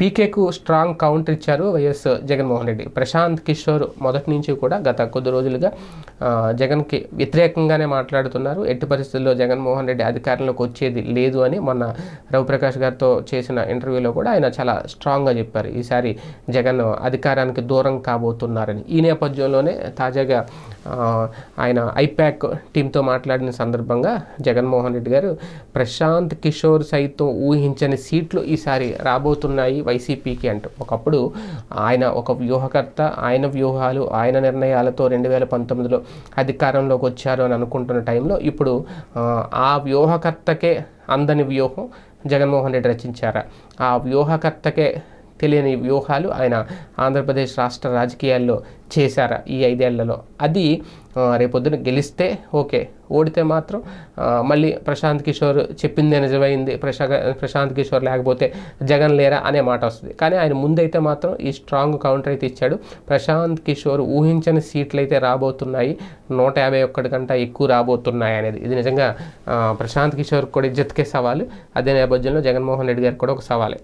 పీకేకు strong counter ఇచ్చారు YS Jaganmohan Reddy. Prashant Kishor మొదటి నుంచి కూడా గత కొద్ది రోజులుగా జగన్కి వ్యతిరేకంగానే మాట్లాడుతున్నారు. ఎట్టి పరిస్థితుల్లో జగన్మోహన్ రెడ్డి అధికారంలోకి వచ్చేది లేదు అని మొన్న రవిప్రకాష్ గారితో చేసిన ఇంటర్వ్యూలో కూడా ఆయన చాలా స్ట్రాంగ్గా చెప్పారు. ఈసారి జగన్ అధికారానికి దూరం కాబోతున్నారని. ఈ నేపథ్యంలోనే తాజాగా ఆయన ఐప్యాక్ టీంతో మాట్లాడిన సందర్భంగా జగన్మోహన్ రెడ్డి గారు ప్రశాంత్ కిషోర్ సైతం ఊహించని సీట్లు ఈసారి రాబోతున్నాయి వైసీపీకి అంటూ. ఒకప్పుడు ఆయన ఒక వ్యూహకర్త ఆయన వ్యూహాలు ఆయన నిర్ణయాలతో రెండు వేల పంతొమ్మిదిలో అధికారంలోకి వచ్చారు అని అనుకుంటున్న టైంలో ఇప్పుడు ఆ, వ్యూహకర్తకే అందని వ్యూహం జగన్మోహన్ రెడ్డి రచించారా. ఆ వ్యూహకర్తకే తెలియని వ్యూహాలు ఆయన ఆంధ్రప్రదేశ్ రాష్ట్ర రాజకీయాల్లో చేశారా ఈ ఐదేళ్ళలో? అది రేపొద్దున గెలిస్తే ఓకే. ఓడితే మాత్రం మళ్ళీ ప్రశాంత్ కిషోర్ చెప్పిందే నిజమైంది. ప్రశా ప్రశాంత్ కిషోర్ లేకపోతే జగన్ లేరా అనే మాట వస్తుంది. కానీ ఆయన ముందైతే మాత్రం ఈ స్ట్రాంగ్ కౌంటర్ అయితే ఇచ్చాడు. ప్రశాంత్ కిషోర్ ఊహించని సీట్లు అయితే రాబోతున్నాయి. నూట యాభై ఒక్కటి కంట ఎక్కువ రాబోతున్నాయి అనేది. ఇది నిజంగా ప్రశాంత్ కిషోర్ కూడా ఇజ్జత్కే సవాలు. అదే నేపథ్యంలో జగన్మోహన్ రెడ్డి గారికి కూడా ఒక సవాలే.